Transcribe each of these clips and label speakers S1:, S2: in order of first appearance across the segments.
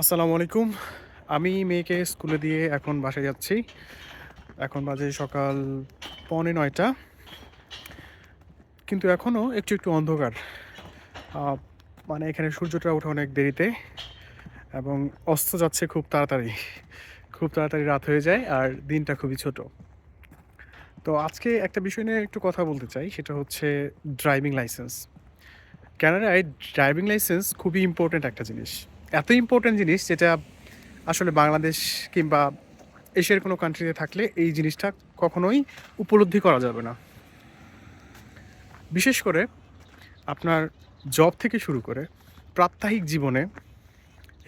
S1: আসসালামু আলাইকুম। আমি মেয়েকে স্কুলে দিয়ে এখন বাসায় যাচ্ছি। এখন বাজে সকাল পৌনে নয়টা। কিন্তু এখনও একটু একটু অন্ধকার। মানে এখানে সূর্যটা ওঠে অনেক দেরিতে এবং অস্ত যাচ্ছে খুব তাড়াতাড়ি। খুব তাড়াতাড়ি রাত হয়ে যায় আর দিনটা খুবই ছোট। তো আজকে একটা বিষয় নিয়ে একটু কথা বলতে চাই, সেটা হচ্ছে ড্রাইভিং লাইসেন্স। কানাডায় ড্রাইভিং লাইসেন্স খুবই ইম্পর্ট্যান্ট একটা জিনিস। এত ইম্পর্ট্যান্ট জিনিস যেটা আসলে বাংলাদেশ কিংবা এশিয়ার কোনো কান্ট্রিতে থাকলে এই জিনিসটা কখনোই উপলব্ধি করা যাবে না। বিশেষ করে আপনার জব থেকে শুরু করে প্রাত্যহিক জীবনে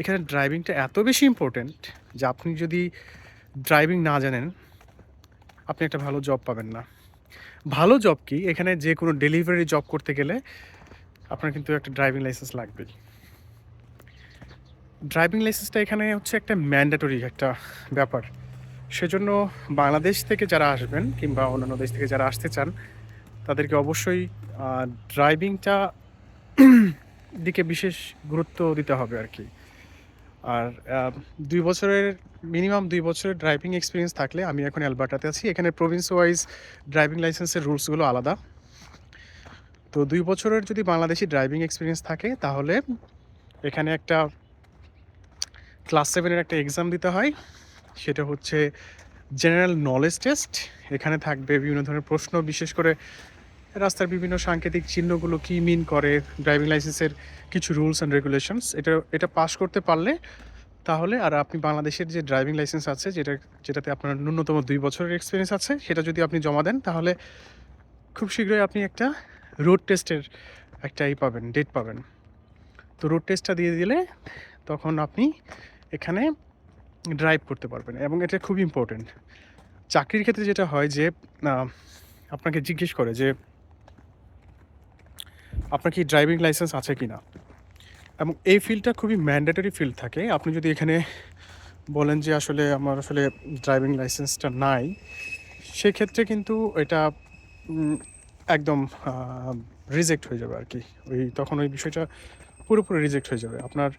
S1: এখানে ড্রাইভিংটা এত বেশি ইম্পর্ট্যান্ট যে আপনি যদি ড্রাইভিং না জানেন, আপনি একটা ভালো জব পাবেন না। ভালো জব কি? এখানে যে কোনো ডেলিভারি জব করতে গেলে আপনার কিন্তু একটা ড্রাইভিং লাইসেন্স লাগবেই। ড্রাইভিং লাইসেন্সটা এখানে হচ্ছে একটা ম্যান্ডেটরি একটা ব্যাপার। সেজন্য বাংলাদেশ থেকে যারা আসবেন কিংবা অন্যান্য দেশ থেকে যারা আসতে চান, তাদেরকে অবশ্যই ড্রাইভিংটা দিকে বিশেষ গুরুত্ব দিতে হবে আর কি। আর দুই বছরের মিনিমাম দুই বছরের ড্রাইভিং এক্সপিরিয়েন্স থাকলে আমি এখন অ্যালবার্টাতে আছি। এখানে প্রভিন্স ওয়াইজ ড্রাইভিং লাইসেন্সের রুলসগুলো আলাদা। তো দুই বছরের যদি বাংলাদেশি ড্রাইভিং এক্সপিরিয়েন্স থাকে, তাহলে এখানে একটা ক্লাস সেভেনের একটা এক্সাম দিতে হয়। সেটা হচ্ছে জেনারেল নলেজ টেস্ট এখানে থাকবে বিভিন্ন ধরনের প্রশ্ন, বিশেষ করে রাস্তার বিভিন্ন সাংকেতিক চিহ্নগুলো কি মিন করে ড্রাইভিং লাইসেন্সের কিছু রুলস অ্যান্ড রেগুলেশনস এটা এটা পাশ করতে পারলে তাহলে আর আপনি বাংলাদেশের যে ড্রাইভিং লাইসেন্স আছে, যেটা, যেটাতে আপনার ন্যূনতম দুই বছরের এক্সপিরিয়েন্স আছে, সেটা যদি আপনি জমা দেন, তাহলে খুব শীঘ্রই আপনি একটা রোড টেস্টের একটা ই পাবেন ডেট পাবেন। তো রোড টেস্টটা দিয়ে দিলে তখন আপনি এখানে ড্রাইভ করতে পারবেন এবং এটা খুব ইম্পর্টেন্ট চাকরির ক্ষেত্রে যেটা হয় যে আপনাকে জিজ্ঞেস করে যে, আপনার কি ড্রাইভিং লাইসেন্স আছে কি না এবং এই ফিল্ডটা খুবই ম্যান্ডেটরি ফিল্ড থাকে। আপনি যদি এখানে বলেন যে আসলে আমার আসলে ড্রাইভিং লাইসেন্সটা নাই, সেক্ষেত্রে কিন্তু এটা একদম রিজেক্ট হয়ে যাবে আর কি। ওই তখন ওই বিষয়টা পুরোপুরি রিজেক্ট হয়ে যাবে। আপনার,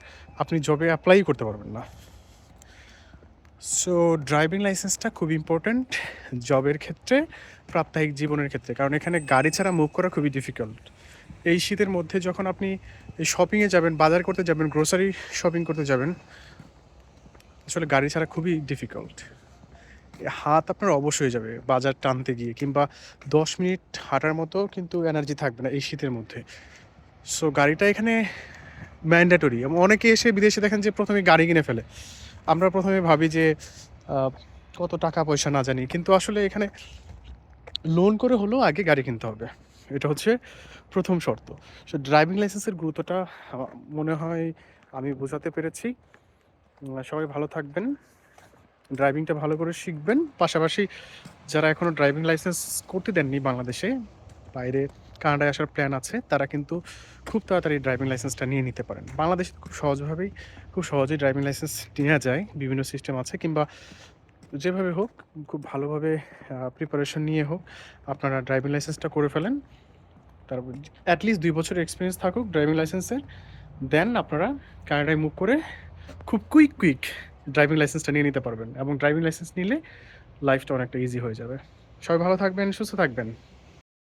S1: আপনি জবে অ্যাপ্লাই করতে পারবেন না। সো ড্রাইভিং লাইসেন্সটা খুব ইম্পর্ট্যান্ট জবের ক্ষেত্রে, প্রাত্যহিক জীবনের ক্ষেত্রে। কারণ এখানে গাড়ি ছাড়া মুভ করা খুবই ডিফিকাল্ট এই শীতের মধ্যে যখন আপনি শপিংয়ে যাবেন, বাজার করতে যাবেন গ্রোসারি শপিং করতে যাবেন, আসলে গাড়ি ছাড়া খুবই ডিফিকাল্ট হাত আপনার অবশ্যই যাবে বাজার টানতে গিয়ে, কিংবা দশ মিনিট হাঁটার মতো কিন্তু এনার্জি থাকবে না এই শীতের মধ্যে। সো গাড়িটা এখানে ম্যান্ডেটরি এবং অনেকে এসে বিদেশে দেখেন যে প্রথমে গাড়ি কিনে ফেলে। আমরা প্রথমে ভাবি যে কত টাকা পয়সা না জানি। কিন্তু আসলে এখানে লোন করে হলেও আগে গাড়ি কিনতে হবে। এটা হচ্ছে প্রথম শর্ত। সো ড্রাইভিং লাইসেন্সের গুরুত্বটা মনে হয় আমি বোঝাতে পেরেছি। সবাই ভালো থাকবেন। ড্রাইভিংটা ভালো করে শিখবেন। পাশাপাশি যারা এখনও ড্রাইভিং লাইসেন্স করতে দেননি বাংলাদেশে বাইরে কানাডায় আসার প্ল্যান আছে, তারা কিন্তু খুব তাড়াতাড়ি ড্রাইভিং লাইসেন্সটা নিয়ে নিতে পারেন। বাংলাদেশে খুব সহজভাবেই, খুব সহজেই ড্রাইভিং লাইসেন্স নেওয়া যায়, বিভিন্ন সিস্টেম আছে, কিংবা যেভাবে হোক, খুব ভালোভাবে প্রিপারেশন নিয়ে হোক, আপনারা ড্রাইভিং লাইসেন্সটা করে ফেলেন। তারপর অ্যাটলিস্ট দুই বছরের এক্সপিরিয়েন্স থাকুক ড্রাইভিং লাইসেন্সের দেন আপনারা কানাডায় মুভ করে খুব কুইক কুইক ড্রাইভিং লাইসেন্সটা নিয়ে নিতে পারবেন এবং ড্রাইভিং লাইসেন্স নিলে লাইফটা অনেকটা ইজি হয়ে যাবে। সবাই ভালো থাকবেন, সুস্থ থাকবেন।